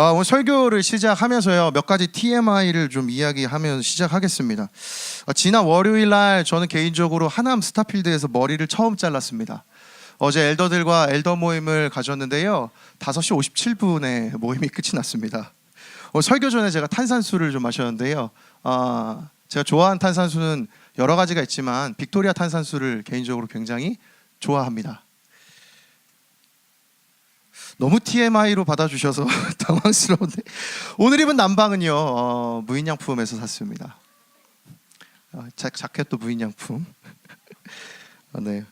아, 오늘 설교를 시작하면서요 몇 가지 TMI를 좀 이야기하면 시작하겠습니다. 아, 지난 월요일 날 저는 개인적으로 하남 스타필드에서 머리를 처음 잘랐습니다. 어제 엘더들과 엘더 모임을 가졌는데요 5시 57분에 모임이 끝이 났습니다. 어, 설교 전에 제가 탄산수를 좀 마셨는데요. 아, 제가 좋아하는 탄산수는 여러 가지가 있지만 빅토리아 탄산수를 개인적으로 굉장히 좋아합니다. 너무 TMI로 받아주셔서 당황스러운데 오늘 입은 남방은요 어, 무인양품에서 샀습니다. 어, 자, 자켓도 무인양품. 어, 네.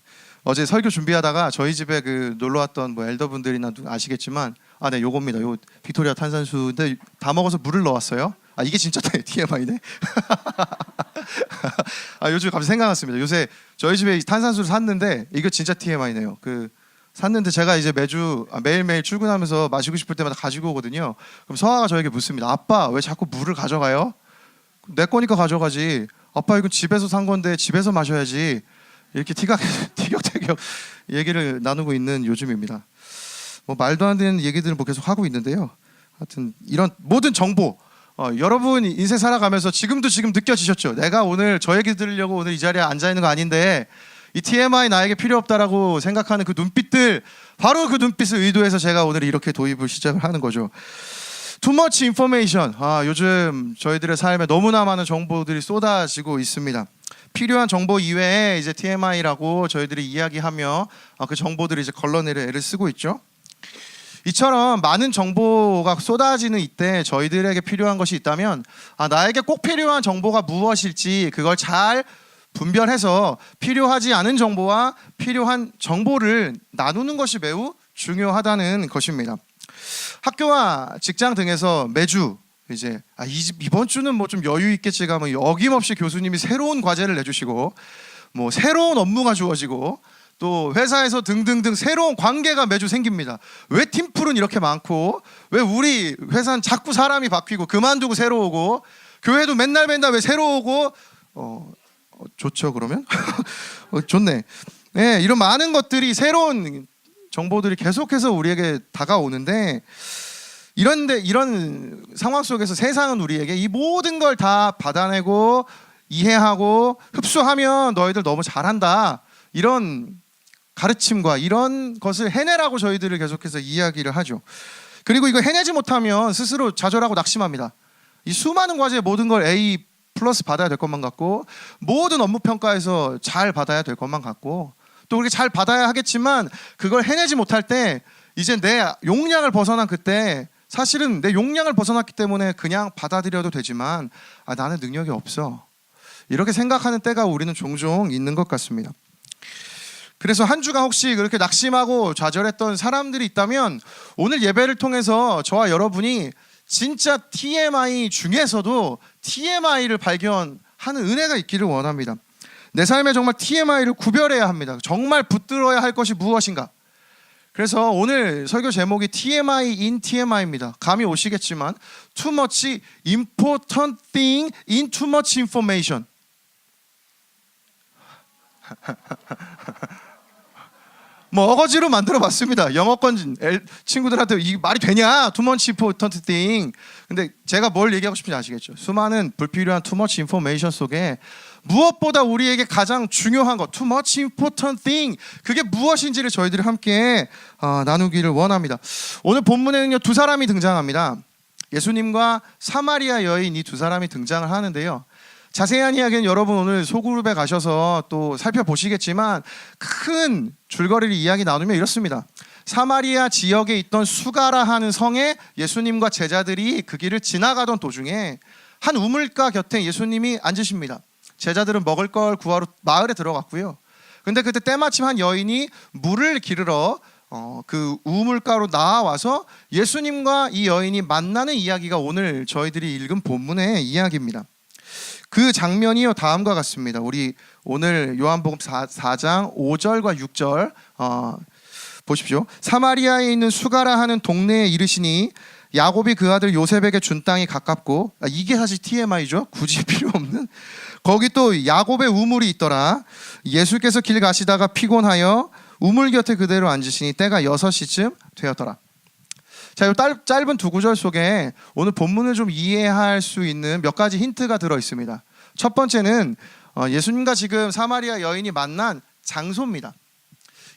어제 설교 준비하다가 저희 집에 그 놀러 왔던 뭐 엘더분들이나 누- 아시겠지만 아 네 요겁니다. 요 빅토리아 탄산수인데 다 먹어서 물을 넣었어요. 아 이게 진짜 TMI네. 아 요즘 갑자기 생각났습니다. 요새 저희 집에 이 탄산수를 샀는데 이거 진짜 TMI네요. 그 샀는데 제가 이제 매주 아, 매일매일 출근하면서 마시고 싶을 때마다 가지고 오거든요. 그럼 서아가 저에게 묻습니다. 아빠 왜 자꾸 물을 가져가요? 내 거니까 가져가지. 아빠 이건 집에서 산 건데 집에서 마셔야지. 이렇게 티가 티격태격 얘기를 나누고 있는 요즘입니다. 뭐 말도 안 되는 얘기들을 뭐 계속 하고 있는데요. 하여튼 이런 모든 정보 어, 여러분 인생 살아가면서 지금도 지금 느껴지셨죠? 내가 오늘 저 얘기 들으려고 오늘 이 자리에 앉아 있는 거 아닌데 이 TMI 나에게 필요 없다라고 생각하는 그 눈빛들 바로 그 눈빛을 의도해서 제가 오늘 이렇게 도입을 시작을 하는 거죠. Too much information. 아, 요즘 저희들의 삶에 너무나 많은 정보들이 쏟아지고 있습니다. 필요한 정보 이외에 이제 TMI라고 저희들이 이야기하며 아, 그 정보들을 이제 걸러내려 애를 쓰고 있죠. 이처럼 많은 정보가 쏟아지는 이때 저희들에게 필요한 것이 있다면 아, 나에게 꼭 필요한 정보가 무엇일지 그걸 잘 분별해서 필요하지 않은 정보와 필요한 정보를 나누는 것이 매우 중요하다는 것입니다. 학교와 직장 등에서 매주 이제 아, 이, 이번 주는 뭐 좀 여유 있겠지 가면 어김없이 교수님이 새로운 과제를 내주시고 뭐 새로운 업무가 주어지고 또 회사에서 등등등 새로운 관계가 매주 생깁니다. 왜 팀플은 이렇게 많고 왜 우리 회사는 자꾸 사람이 바뀌고 그만두고 새로 오고 교회도 맨날 맨날 왜 새로 오고 어, 어, 좋죠 그러면 어, 좋네. 네, 이런 많은 것들이 새로운 정보들이 계속해서 우리에게 다가오는데 이런데 이런 상황 속에서 세상은 우리에게 이 모든 걸 다 받아내고 이해하고 흡수하면 너희들 너무 잘한다 이런 가르침과 이런 것을 해내라고 저희들을 계속해서 이야기를 하죠. 그리고 이거 해내지 못하면 스스로 좌절하고 낙심합니다. 이 수많은 과제 모든 걸 A 플러스 받아야 될 것만 같고 모든 업무 평가에서 잘 받아야 될 것만 같고 또 그렇게 잘 받아야 하겠지만 그걸 해내지 못할 때 이제 내 용량을 벗어난 그때 사실은 내 용량을 벗어났기 때문에 그냥 받아들여도 되지만 아, 나는 능력이 없어 이렇게 생각하는 때가 우리는 종종 있는 것 같습니다. 그래서 한 주간 혹시 그렇게 낙심하고 좌절했던 사람들이 있다면 오늘 예배를 통해서 저와 여러분이 진짜 TMI 중에서도 TMI를 발견하는 은혜가 있기를 원합니다. 내 삶에 정말 TMI를 구별해야 합니다. 정말 붙들어야 할 것이 무엇인가? 그래서 오늘 설교 제목이 TMI in TMI입니다. 감이 오시겠지만 too much important thing in too much information. 뭐 어거지로 만들어 봤습니다. 영어권 엘- 친구들한테 이 말이 되냐? Much important thing. 근데 제가 뭘 얘기하고 싶은지 아시겠죠? 수많은 불필요한 much information 속에 무엇보다 우리에게 가장 중요한 것, much important thing. 그게 무엇인지를 저희들이 함께 어, 나누기를 원합니다. 오늘 본문에는요 두 사람이 등장합니다. 예수님과 사마리아 여인 이 두 사람이 등장을 하는데요. 자세한 이야기는 여러분 오늘 소그룹에 가셔서 또 살펴보시겠지만 큰 줄거리를 이야기 나누면 이렇습니다. 사마리아 지역에 있던 수가라 하는 성에 예수님과 제자들이 그 길을 지나가던 도중에 한 우물가 곁에 예수님이 앉으십니다. 제자들은 먹을 걸 구하러 마을에 들어갔고요. 근데 그때 때마침 한 여인이 물을 기르러 어, 그 우물가로 나와서 예수님과 이 여인이 만나는 이야기가 오늘 저희들이 읽은 본문의 이야기입니다. 그 장면이요 다음과 같습니다. 우리 오늘 요한복음 4, 4장 5절과 6절 어, 보십시오. 사마리아에 있는 수가라 하는 동네에 이르시니 야곱이 그 아들 요셉에게 준 땅이 가깝고 아, 이게 사실 TMI죠. 굳이 필요 없는 거기 또 야곱의 우물이 있더라. 예수께서 길 가시다가 피곤하여 우물 곁에 그대로 앉으시니 때가 여섯 시쯤 되었더라. 자, 이 짧은 두 구절 속에 오늘 본문을 좀 이해할 수 있는 몇 가지 힌트가 들어 있습니다. 첫 번째는 어, 예수님과 지금 사마리아 여인이 만난 장소입니다.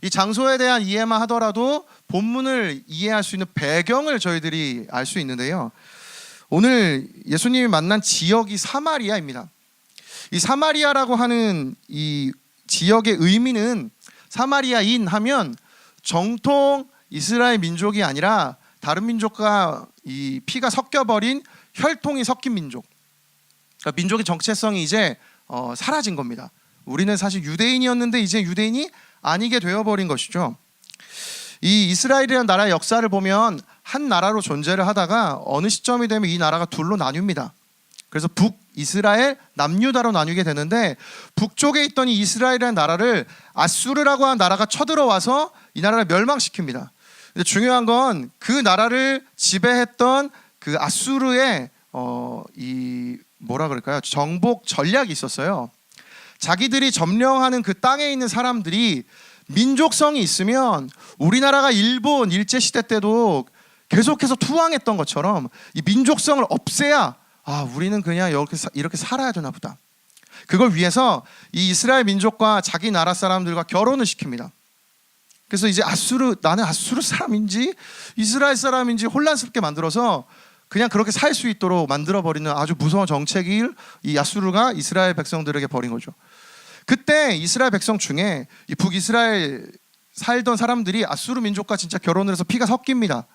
이 장소에 대한 이해만 하더라도 본문을 이해할 수 있는 배경을 저희들이 알 수 있는데요. 오늘 예수님이 만난 지역이 사마리아입니다. 이 사마리아라고 하는 이 지역의 의미는 사마리아인 하면 정통 이스라엘 민족이 아니라 다른 민족과 이 피가 섞여버린 혈통이 섞인 민족. 그러니까 민족의 정체성이 이제 어, 사라진 겁니다. 우리는 사실 유대인이었는데 이제 유대인이 아니게 되어버린 것이죠. 이 이스라엘이라는 나라의 역사를 보면 한 나라로 존재를 하다가 어느 시점이 되면 이 나라가 둘로 나뉩니다. 그래서 북 이스라엘 남유다로 나뉘게 되는데 북쪽에 있던 이 이스라엘이라는 나라를 아수르라고 하는 나라가 쳐들어와서 이 나라를 멸망시킵니다. 근데 중요한 건 그 나라를 지배했던 그 아수르의 어 이 뭐라 그럴까요? 정복 전략이 있었어요. 자기들이 점령하는 그 땅에 있는 사람들이 민족성이 있으면 우리나라가 일본 일제 시대 때도 계속해서 투항했던 것처럼 이 민족성을 없애야 아 우리는 그냥 이렇게 사- 이렇게 살아야 되나 보다. 그걸 위해서 이 이스라엘 민족과 자기 나라 사람들과 결혼을 시킵니다. 그래서 이제 아수르 나는 아수르 사람인지 이스라엘 사람인지 혼란스럽게 만들어서 그냥 그렇게 살 수 있도록 만들어 버리는 아주 무서운 정책을 이 아수르가 이스라엘 백성들에게 벌인 거죠. 그때 이스라엘 백성 중에 이 북이스라엘 살던 사람들이 아수르 민족과 진짜 결혼을 해서 피가 섞입니다.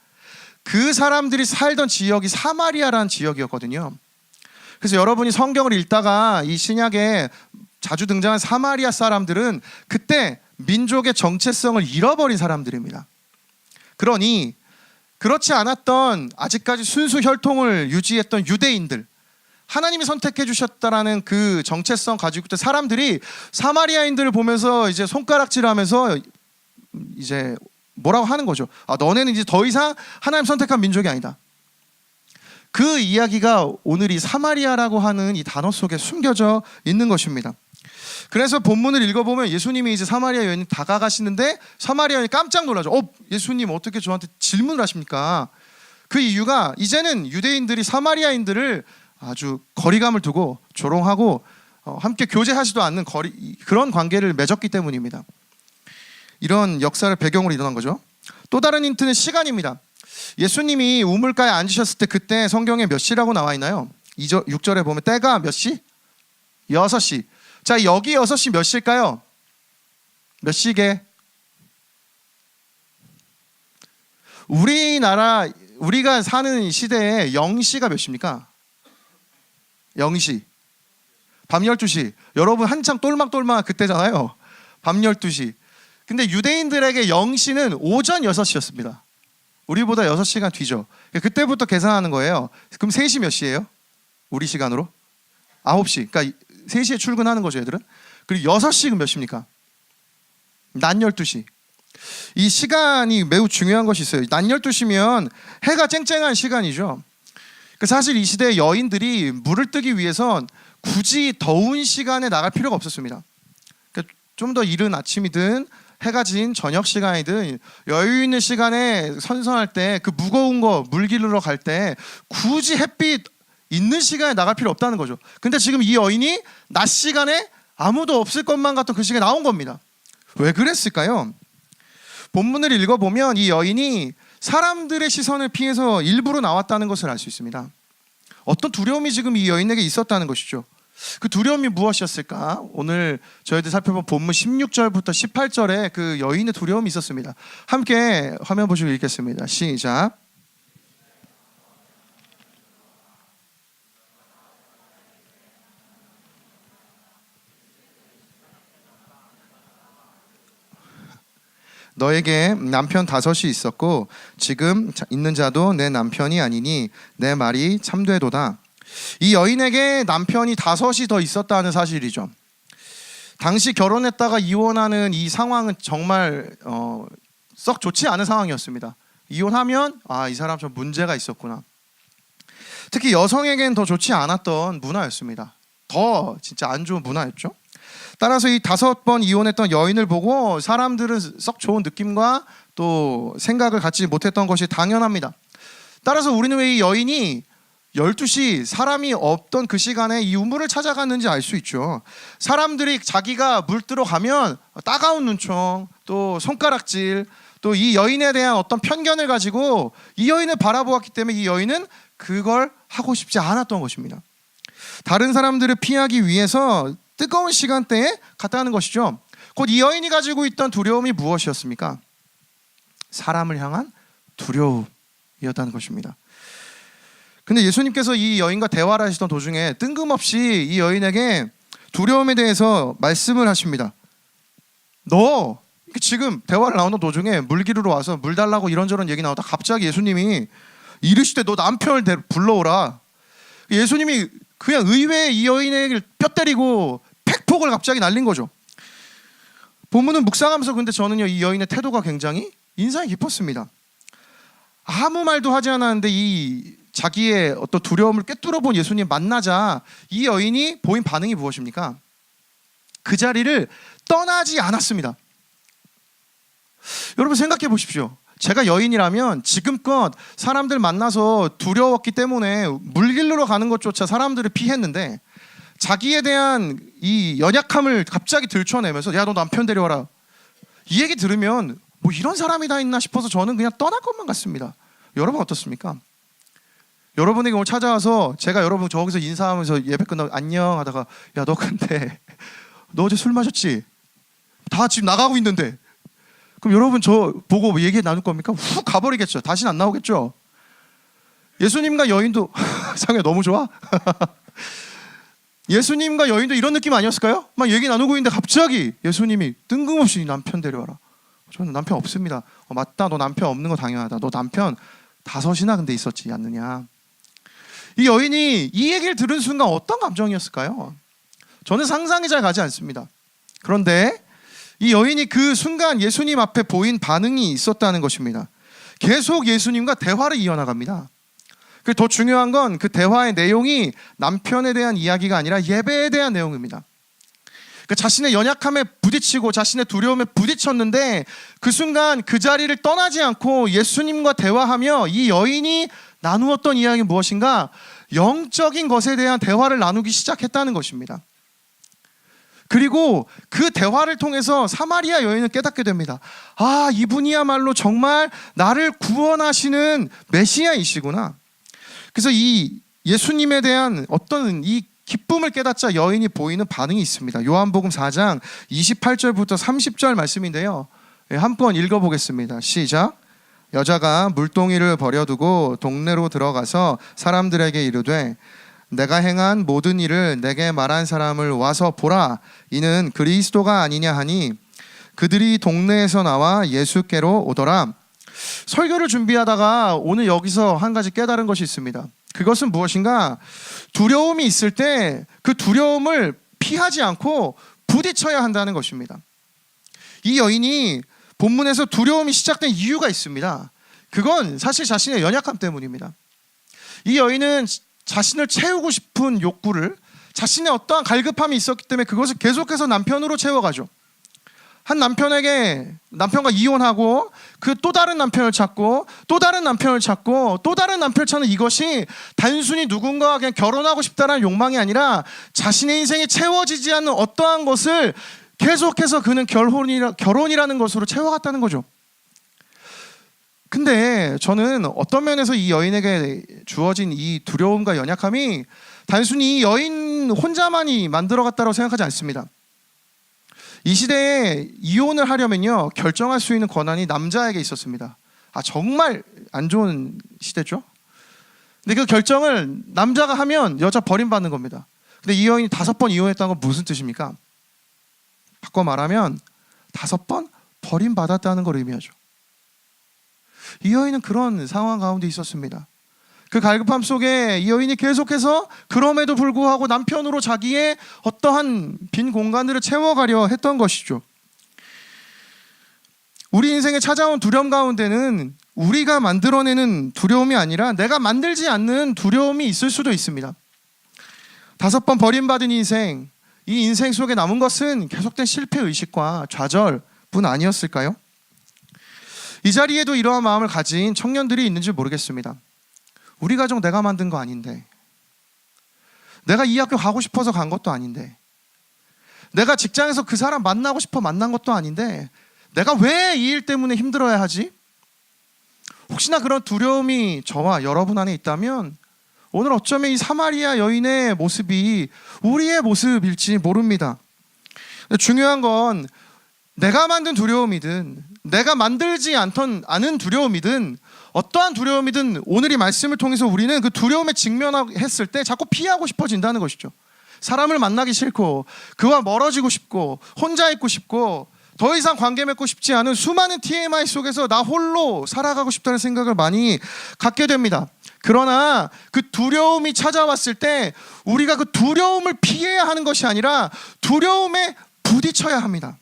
그 사람들이 살던 지역이 사마리아라는 지역이었거든요. 그래서 여러분이 성경을 읽다가 이 신약에 자주 등장한 사마리아 사람들은 그때 민족의 정체성을 잃어버린 사람들입니다. 그러니 그렇지 않았던 아직까지 순수 혈통을 유지했던 유대인들 하나님이 선택해 주셨다라는 그 정체성 가지고 있던 사람들이 사마리아인들을 보면서 이제 손가락질하면서 이제 뭐라고 하는 거죠. 아 너네는 이제 더 이상 하나님 선택한 민족이 아니다. 그 이야기가 오늘 이 사마리아라고 하는 이 단어 속에 숨겨져 있는 것입니다. 그래서 본문을 읽어보면 예수님이 이제 사마리아 여인이 다가가시는데 사마리아 여인이 깜짝 놀라죠. 어, 예수님 어떻게 저한테 질문을 하십니까? 그 이유가 이제는 유대인들이 사마리아인들을 아주 거리감을 두고 조롱하고 어, 함께 교제하지도 않는 거리 그런 관계를 맺었기 때문입니다. 이런 역사를 배경으로 일어난 거죠. 또 다른 힌트는 시간입니다. 예수님이 우물가에 앉으셨을 때 그때 성경에 몇 시라고 나와 있나요? 2절, 6절에 보면 때가 몇 시? 6시. 자, 여기 6시 몇 시일까요? 몇 시게? 우리나라 우리가 사는 시대에 0시가 몇 시입니까? 0시. 밤 12시. 여러분 한참 똘망똘망 그때잖아요. 밤 12시. 근데 유대인들에게 0시는 오전 6시였습니다. 우리보다 6시간 뒤죠. 그때부터 계산하는 거예요. 그럼 3시 몇 시예요? 우리 시간으로? 9시. 그러니까 3시에 출근하는 거죠, 얘들은. 그리고 6시는 몇 시입니까? 낮 12시. 이 시간이 매우 중요한 것이 있어요. 낮 12시면 해가 쨍쨍한 시간이죠. 그 사실 이 시대의 여인들이 물을 뜨기 위해선 굳이 더운 시간에 나갈 필요가 없었습니다. 그러니까 좀더 이른 아침이든 해가 진 저녁 시간이든 여유 있는 시간에 선선할 때 그 무거운 거 물 기르러 갈 때 굳이 햇빛 있는 시간에 나갈 필요 없다는 거죠. 근데 지금 이 여인이 낮 시간에 아무도 없을 것만 같던 그 시간에 나온 겁니다. 왜 그랬을까요? 본문을 읽어보면 이 여인이 사람들의 시선을 피해서 일부러 나왔다는 것을 알 수 있습니다. 어떤 두려움이 지금 이 여인에게 있었다는 것이죠. 그 두려움이 무엇이었을까? 오늘 저희들 살펴본 본문 16절부터 18절에 그 여인의 두려움이 있었습니다. 함께 화면 보시고 읽겠습니다. 시작. 너에게 남편 다섯이 있었고 지금 자- 있는 자도 내 남편이 아니니 내 말이 참되도다. 이 여인에게 남편이 다섯이 더 있었다는 사실이죠. 당시 결혼했다가 이혼하는 이 상황은 정말 어, 썩 좋지 않은 상황이었습니다. 이혼하면 아 이 사람 좀 문제가 있었구나. 특히 여성에겐 더 좋지 않았던 문화였습니다. 더 진짜 안 좋은 문화였죠. 따라서 이 다섯 번 이혼했던 여인을 보고 사람들은 썩 좋은 느낌과 또 생각을 갖지 못했던 것이 당연합니다. 따라서 우리는 왜 이 여인이 12시 사람이 없던 그 시간에 이 우물을 찾아갔는지 알 수 있죠. 사람들이 자기가 물 들어가면 따가운 눈총, 또 손가락질, 또 이 여인에 대한 어떤 편견을 가지고 이 여인을 바라보았기 때문에 이 여인은 그걸 하고 싶지 않았던 것입니다. 다른 사람들을 피하기 위해서 뜨거운 시간대에 갔다는 것이죠. 곧 이 여인이 가지고 있던 두려움이 무엇이었습니까? 사람을 향한 두려움이었다는 것입니다. 근데 예수님께서 이 여인과 대화를 하시던 도중에 뜬금없이 이 여인에게 두려움에 대해서 말씀을 하십니다. 너 지금 대화를 나오는 도중에 물기르러 와서 물 달라고 이런저런 얘기 나오다 갑자기 예수님이 이르시되 너 남편을 데- 불러오라. 예수님이 그냥 의외에 이 여인에게 뼈 때리고 팩폭을 갑자기 날린 거죠. 본문은 묵상하면서 근데 저는요 이 여인의 태도가 굉장히 인상이 깊었습니다. 아무 말도 하지 않았는데 이 자기의 어떤 두려움을 꿰뚫어 본 예수님 만나자 이 여인이 보인 반응이 무엇입니까? 그 자리를 떠나지 않았습니다. 여러분 생각해 보십시오. 제가 여인이라면 지금껏 사람들 만나서 두려웠기 때문에 물길로 가는 것조차 사람들을 피했는데 자기에 대한 이 연약함을 갑자기 들춰내면서 야 너 남편 데려와라 이 얘기 들으면 뭐 이런 사람이 다 있나 싶어서 저는 그냥 떠날 것만 같습니다. 여러분 어떻습니까? 여러분에게 오늘 찾아와서 제가 여러분 저기서 인사하면서 예배 끝나고 안녕 하다가 야 너 근데 너 어제 술 마셨지? 다 지금 나가고 있는데 그럼 여러분 저 보고 얘기 나눌 겁니까? 훅 가버리겠죠. 다시는 안 나오겠죠. 예수님과 여인도 상해 너무 좋아. 예수님과 여인도 이런 느낌 아니었을까요? 막 얘기 나누고 있는데 갑자기 예수님이 뜬금없이 남편 데려와라. 저는 남편 없습니다. 어, 맞다. 너 남편 없는 거 당연하다. 너 남편 다섯이나 근데 있었지 않느냐. 이 여인이 이 얘기를 들은 순간 어떤 감정이었을까요? 저는 상상이 잘 가지 않습니다. 그런데 이 여인이 그 순간 예수님 앞에 보인 반응이 있었다는 것입니다. 계속 예수님과 대화를 이어나갑니다. 그더 중요한 건 그 대화의 내용이 남편에 대한 이야기가 아니라 예배에 대한 내용입니다. 그 자신의 연약함에 부딪히고 자신의 두려움에 부딪혔는데 그 순간 그 자리를 떠나지 않고 예수님과 대화하며 이 여인이 나누었던 이야기 무엇인가 영적인 것에 대한 대화를 나누기 시작했다는 것입니다. 그리고 그 대화를 통해서 사마리아 여인은 깨닫게 됩니다. 아, 이분이야말로 정말 나를 구원하시는 메시아이시구나. 그래서 이 예수님에 대한 어떤 이 기쁨을 깨닫자 여인이 보이는 반응이 있습니다. 요한복음 4장 28절부터 30절 말씀인데요. 예, 한번 읽어보겠습니다. 시작. 여자가 물동이를 버려두고 동네로 들어가서 사람들에게 이르되 내가 행한 모든 일을 내게 말한 사람을 와서 보라. 이는 그리스도가 아니냐 하니 그들이 동네에서 나와 예수께로 오더라. 설교를 준비하다가 오늘 여기서 한 가지 깨달은 것이 있습니다. 그것은 무엇인가? 두려움이 있을 때 그 두려움을 피하지 않고 부딪혀야 한다는 것입니다. 이 여인이 본문에서 두려움이 시작된 이유가 있습니다. 그건 사실 자신의 연약함 때문입니다. 이 여인은 자신을 채우고 싶은 욕구를 자신의 어떠한 갈급함이 있었기 때문에 그것을 계속해서 남편으로 채워가죠. 한 남편에게 남편과 이혼하고 그 또 다른 남편을 찾고 또 다른 남편을 찾고 또 다른 남편을 찾는 이것이 단순히 누군가와 그냥 결혼하고 싶다는 욕망이 아니라 자신의 인생에 채워지지 않는 어떠한 것을 계속해서 그는 결혼이라, 결혼이라는 것으로 채워갔다는 거죠. 근데 저는 어떤 면에서 이 여인에게 주어진 이 두려움과 연약함이 단순히 이 여인 혼자만이 만들어갔다고 생각하지 않습니다. 이 시대에 이혼을 하려면요 결정할 수 있는 권한이 남자에게 있었습니다. 아 정말 안 좋은 시대죠. 근데 그 결정을 남자가 하면 여자 버림받는 겁니다. 근데 이 여인이 다섯 번 이혼했다는 건 무슨 뜻입니까? 바꿔 말하면 다섯 번 버림받았다는 걸 의미하죠. 이 여인은 그런 상황 가운데 있었습니다. 그 갈급함 속에 이 여인이 계속해서 그럼에도 불구하고 남편으로 자기의 어떠한 빈 공간들을 채워가려 했던 것이죠. 우리 인생에 찾아온 두려움 가운데는 우리가 만들어내는 두려움이 아니라 내가 만들지 않는 두려움이 있을 수도 있습니다. 다섯 번 버림받은 인생, 이 인생 속에 남은 것은 계속된 실패 의식과 좌절뿐 아니었을까요? 이 자리에도 이러한 마음을 가진 청년들이 있는지 모르겠습니다. 우리 가정 내가 만든 거 아닌데. 내가 이 학교 가고 싶어서 간 것도 아닌데. 내가 직장에서 그 사람 만나고 싶어 만난 것도 아닌데. 내가 왜 이 일 때문에 힘들어야 하지? 혹시나 그런 두려움이 저와 여러분 안에 있다면 오늘 어쩌면 이 사마리아 여인의 모습이 우리의 모습일지 모릅니다. 중요한 건 내가 만든 두려움이든 내가 만들지 않던 않은 두려움이든 어떠한 두려움이든 오늘 이 말씀을 통해서 우리는 그 두려움에 직면했을 때 자꾸 피하고 싶어진다는 것이죠. 사람을 만나기 싫고 그와 멀어지고 싶고 혼자 있고 싶고 더 이상 관계 맺고 싶지 않은 수많은 TMI 속에서 나 홀로 살아가고 싶다는 생각을 많이 갖게 됩니다. 그러나 그 두려움이 찾아왔을 때 우리가 그 두려움을 피해야 하는 것이 아니라 두려움에 부딪혀야 합니다.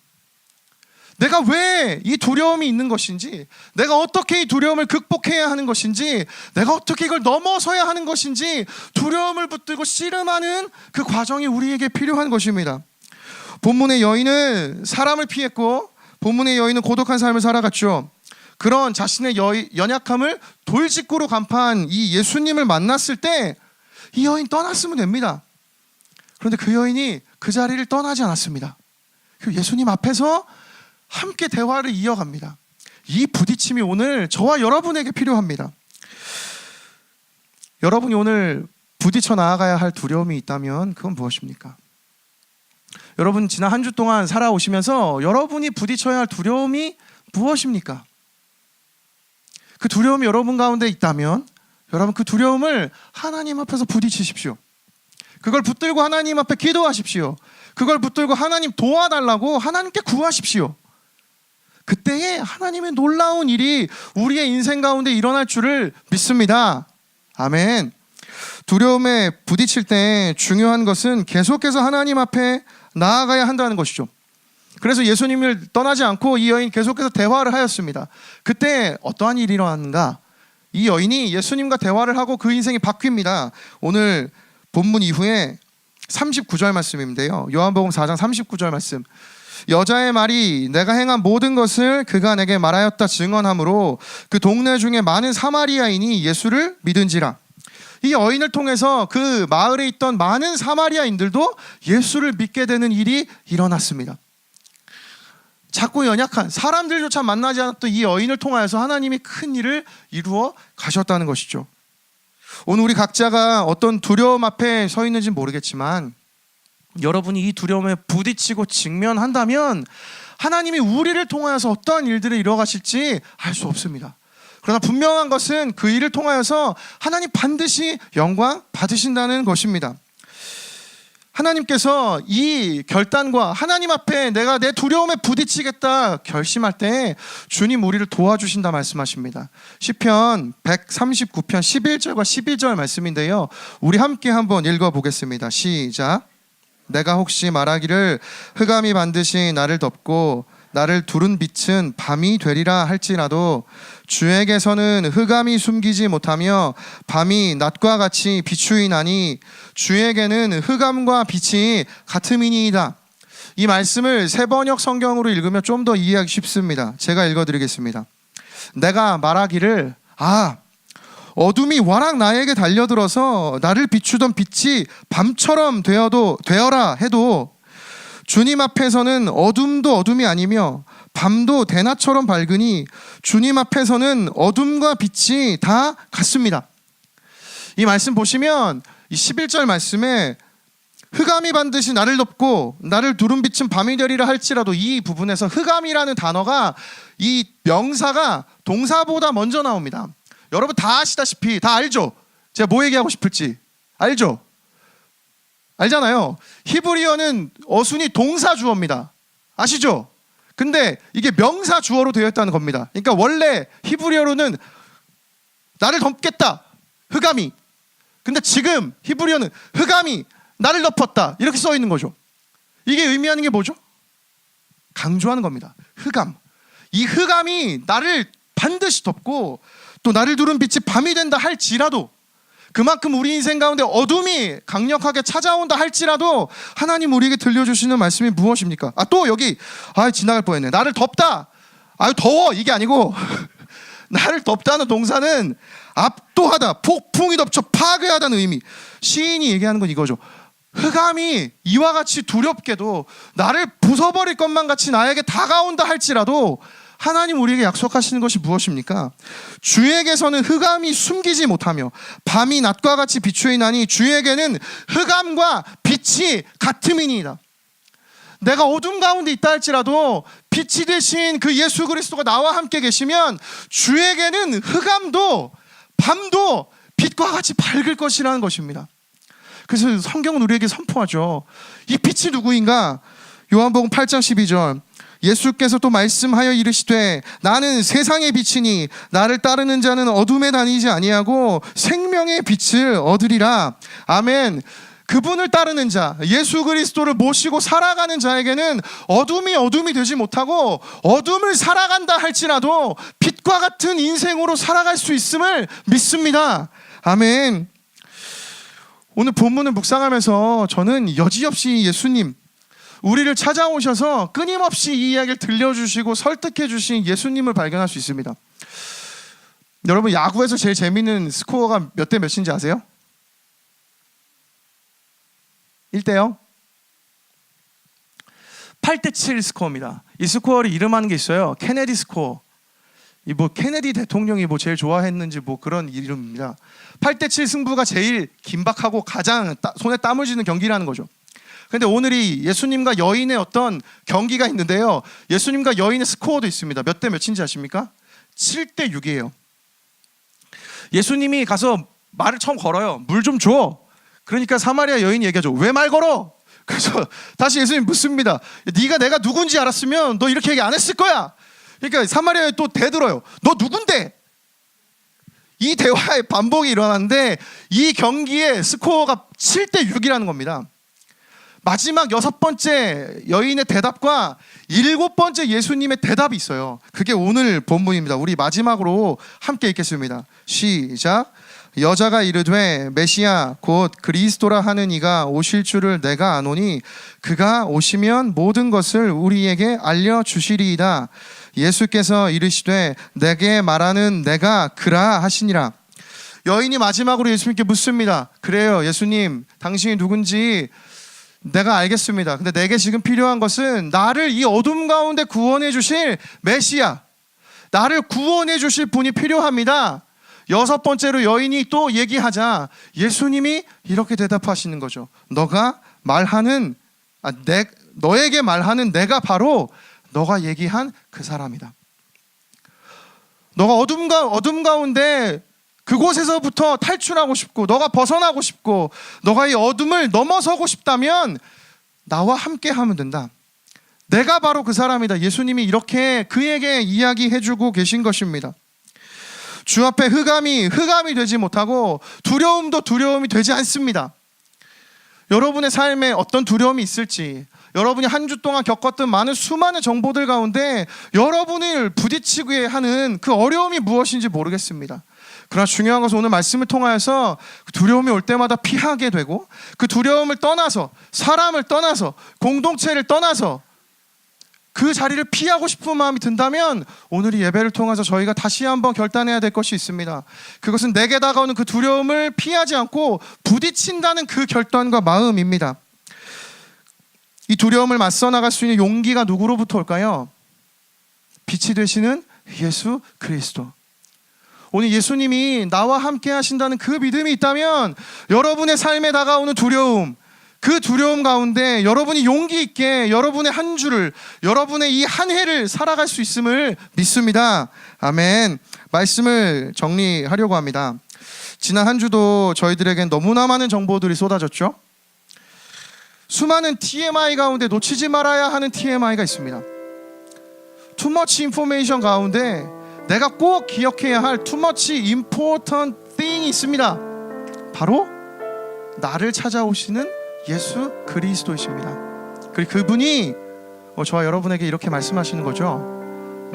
내가 왜 이 두려움이 있는 것인지, 내가 어떻게 이 두려움을 극복해야 하는 것인지, 내가 어떻게 이걸 넘어서야 하는 것인지 두려움을 붙들고 씨름하는 그 과정이 우리에게 필요한 것입니다. 본문의 여인은 사람을 피했고 본문의 여인은 고독한 삶을 살아갔죠. 그런 자신의 여, 연약함을 돌직구로 간파한 이 예수님을 만났을 때 이 여인 떠났으면 됩니다. 그런데 그 여인이 그 자리를 떠나지 않았습니다. 그 예수님 앞에서 함께 대화를 이어갑니다. 이 부딪힘이 오늘 저와 여러분에게 필요합니다. 여러분이 오늘 부딪혀 나아가야 할 두려움이 있다면 그건 무엇입니까? 여러분 지난 한 주 동안 살아오시면서 여러분이 부딪혀야 할 두려움이 무엇입니까? 그 두려움이 여러분 가운데 있다면 여러분 그 두려움을 하나님 앞에서 부딪히십시오. 그걸 붙들고 하나님 앞에 기도하십시오. 그걸 붙들고 하나님 도와달라고 하나님께 구하십시오. 그때에 하나님의 놀라운 일이 우리의 인생 가운데 일어날 줄을 믿습니다. 아멘. 두려움에 부딪힐 때 중요한 것은 계속해서 하나님 앞에 나아가야 한다는 것이죠. 그래서 예수님을 떠나지 않고 이 여인 계속해서 대화를 하였습니다. 그때 어떠한 일이 일어났는가? 이 여인이 예수님과 대화를 하고 그 인생이 바뀝니다. 오늘 본문 이후에 39절 말씀인데요. 요한복음 4장 39절 말씀. 여자의 말이 내가 행한 모든 것을 그가 내게 말하였다 증언하므로 그 동네 중에 많은 사마리아인이 예수를 믿은지라. 이 여인을 통해서 그 마을에 있던 많은 사마리아인들도 예수를 믿게 되는 일이 일어났습니다. 작고 연약한 사람들조차 만나지 않았던 이 여인을 통하여서 하나님이 큰 일을 이루어 가셨다는 것이죠. 오늘 우리 각자가 어떤 두려움 앞에 서 있는지 모르겠지만 여러분이 이 두려움에 부딪히고 직면한다면 하나님이 우리를 통하여서 어떠한 일들을 이뤄가실지 알 수 없습니다. 그러나 분명한 것은 그 일을 통하여서 하나님 반드시 영광 받으신다는 것입니다. 하나님께서 이 결단과 하나님 앞에 내가 내 두려움에 부딪히겠다 결심할 때 주님 우리를 도와주신다 말씀하십니다. 시편 139편 11절과 12절 말씀인데요. 우리 함께 한번 읽어 보겠습니다. 시작. 내가 혹시 말하기를 흑암이 반드시 나를 덮고 나를 두른 빛은 밤이 되리라 할지라도 주에게서는 흑암이 숨기지 못하며 밤이 낮과 같이 비추이나니 주에게는 흑암과 빛이 같음이니이다. 이 말씀을 세 번역 성경으로 읽으면 좀 더 이해하기 쉽습니다. 제가 읽어드리겠습니다. 내가 말하기를 아 어둠이 와락 나에게 달려들어서 나를 비추던 빛이 밤처럼 되어도 되어라 해도 주님 앞에서는 어둠도 어둠이 아니며 밤도 대낮처럼 밝으니 주님 앞에서는 어둠과 빛이 다 같습니다. 이 말씀 보시면 이 11절 말씀에 흑암이 반드시 나를 덮고 나를 두른 빛은 밤이 되리라 할지라도 이 부분에서 흑암이라는 단어가 이 명사가 동사보다 먼저 나옵니다. 여러분 다 아시다시피 다 알죠? 제가 뭐 얘기하고 싶을지 알죠? 알잖아요. 히브리어는 어순이 동사 주어입니다. 아시죠? 근데 이게 명사 주어로 되어 있다는 겁니다. 그러니까 원래 히브리어로는 나를 덮겠다. 흑암이. 근데 지금 히브리어는 흑암이 나를 덮었다. 이렇게 써 있는 거죠. 이게 의미하는 게 뭐죠? 강조하는 겁니다. 흑암. 이 흑암이 나를 반드시 덮고 또 나를 두른 빛이 밤이 된다 할지라도 그만큼 우리 인생 가운데 어둠이 강력하게 찾아온다 할지라도 하나님 우리에게 들려주시는 말씀이 무엇입니까? 아 또 여기 아 지나갈 뻔 했네. 나를 덥다. 아유 더워 이게 아니고 나를 덮다는 동사는 압도하다, 폭풍이 덮쳐 파괴하다는 의미. 시인이 얘기하는 건 이거죠. 흑암이 이와 같이 두렵게도 나를 부숴버릴 것만 같이 나에게 다가온다 할지라도 하나님 우리에게 약속하시는 것이 무엇입니까? 주에게서는 흑암이 숨기지 못하며 밤이 낮과 같이 비추이나니 주에게는 흑암과 빛이 같음이니이다. 내가 어둠 가운데 있다 할지라도 빛이 되신 그 예수 그리스도가 나와 함께 계시면 주에게는 흑암도 밤도 빛과 같이 밝을 것이라는 것입니다. 그래서 성경은 우리에게 선포하죠. 이 빛이 누구인가? 요한복음 8장 12절. 예수께서 또 말씀하여 이르시되 나는 세상의 빛이니 나를 따르는 자는 어둠에 다니지 아니하고 생명의 빛을 얻으리라. 아멘. 그분을 따르는 자, 예수 그리스도를 모시고 살아가는 자에게는 어둠이 어둠이 되지 못하고 어둠을 살아간다 할지라도 빛과 같은 인생으로 살아갈 수 있음을 믿습니다. 아멘. 오늘 본문을 묵상하면서 저는 여지없이 예수님 우리를 찾아오셔서 끊임없이 이 이야기를 들려주시고 설득해 주신 예수님을 발견할 수 있습니다. 여러분 야구에서 제일 재밌는 스코어가 몇 대 몇인지 아세요? 1대 0? 8대 7 스코어입니다. 이 스코어를 이름하는 게 있어요. 케네디 스코어. 이 뭐 케네디 대통령이 뭐 제일 좋아했는지 뭐 그런 이름입니다. 8대 7 승부가 제일 긴박하고 가장 따- 손에 땀을 쥐는 경기라는 거죠. 근데 오늘이 예수님과 여인의 어떤 경기가 있는데요. 예수님과 여인의 스코어도 있습니다. 몇 대 몇인지 아십니까? 7대 6이에요. 예수님이 가서 말을 처음 걸어요. 물 좀 줘. 그러니까 사마리아 여인이 얘기하죠. 왜 말 걸어? 그래서 다시 예수님 묻습니다. 네가 내가 누군지 알았으면 너 이렇게 얘기 안 했을 거야. 그러니까 사마리아 여인 또 대들어요. 너 누군데? 이 대화의 반복이 일어나는데 이 경기의 스코어가 7대 6이라는 겁니다. 마지막 여섯 번째 여인의 대답과 일곱 번째 예수님의 대답이 있어요. 그게 오늘 본문입니다. 우리 마지막으로 함께 읽겠습니다. 시작. 여자가 이르되 메시아 곧 그리스도라 하는 이가 오실 줄을 내가 아노니 그가 오시면 모든 것을 우리에게 알려 주시리이다. 예수께서 이르시되 내게 말하는 내가 그라 하시니라. 여인이 마지막으로 예수님께 묻습니다. 그래요, 예수님, 당신이 누군지 내가 알겠습니다. 근데 내게 지금 필요한 것은 나를 이 어둠 가운데 구원해 주실 메시아, 나를 구원해 주실 분이 필요합니다. 여섯 번째로 여인이 또 얘기하자 예수님이 이렇게 대답하시는 거죠. 너가 말하는 아, 내 너에게 말하는 내가 바로 너가 얘기한 그 사람이다. 너가 어둠 가 어둠 가운데 그곳에서부터 탈출하고 싶고 너가 벗어나고 싶고 너가 이 어둠을 넘어서고 싶다면 나와 함께 하면 된다. 내가 바로 그 사람이다. 예수님이 이렇게 그에게 이야기해 주고 계신 것입니다. 주 앞에 흑암이 흑암이 되지 못하고 두려움도 두려움이 되지 않습니다. 여러분의 삶에 어떤 두려움이 있을지 여러분이 한 주 동안 겪었던 많은 수많은 정보들 가운데 여러분을 부딪히게 하는 그 어려움이 무엇인지 모르겠습니다. 그러나 중요한 것은 오늘 말씀을 통하여서 그 두려움이 올 때마다 피하게 되고 그 두려움을 떠나서 사람을 떠나서 공동체를 떠나서 그 자리를 피하고 싶은 마음이 든다면 오늘 이 예배를 통해서 저희가 다시 한번 결단해야 될 것이 있습니다. 그것은 내게 다가오는 그 두려움을 피하지 않고 부딪힌다는 그 결단과 마음입니다. 이 두려움을 맞서 나갈 수 있는 용기가 누구로부터 올까요? 빛이 되시는 예수 그리스도. 오늘 예수님이 나와 함께 하신다는 그 믿음이 있다면 여러분의 삶에 다가오는 두려움, 그 두려움 가운데 여러분이 용기 있게 여러분의 한 주를, 여러분의 이 한 해를 살아갈 수 있음을 믿습니다. 아멘. 말씀을 정리하려고 합니다. 지난 한 주도 저희들에겐 너무나 많은 정보들이 쏟아졌죠. 수많은 TMI 가운데 놓치지 말아야 하는 TMI가 있습니다. much information 가운데 내가 꼭 기억해야 할 too much important thing이 있습니다. 바로 나를 찾아오시는 예수 그리스도이십니다. 그리고 그분이 어, 저와 여러분에게 이렇게 말씀하시는 거죠.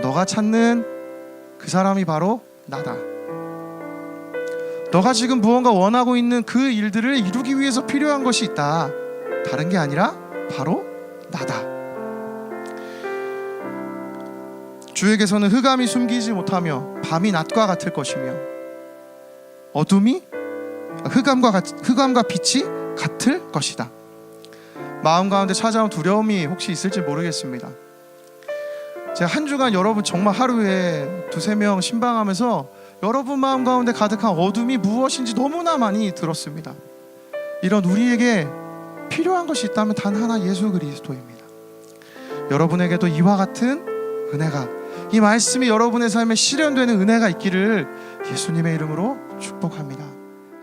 너가 찾는 그 사람이 바로 나다. 너가 지금 무언가 원하고 있는 그 일들을 이루기 위해서 필요한 것이 있다. 다른 게 아니라 바로 나다. 주에게서는 흑암이 숨기지 못하며 밤이 낮과 같을 것이며 어둠이 흑암과 같, 흑암과 빛이 같을 것이다. 마음 가운데 찾아온 두려움이 혹시 있을지 모르겠습니다. 제가 한 주간 여러분 정말 하루에 두세 명 신방하면서 여러분 마음 가운데 가득한 어둠이 무엇인지 너무나 많이 들었습니다. 이런 우리에게 필요한 것이 있다면 단 하나 예수 그리스도입니다. 여러분에게도 이와 같은 은혜가 이 말씀이 여러분의 삶에 실현되는 은혜가 있기를 예수님의 이름으로 축복합니다.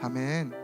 아멘.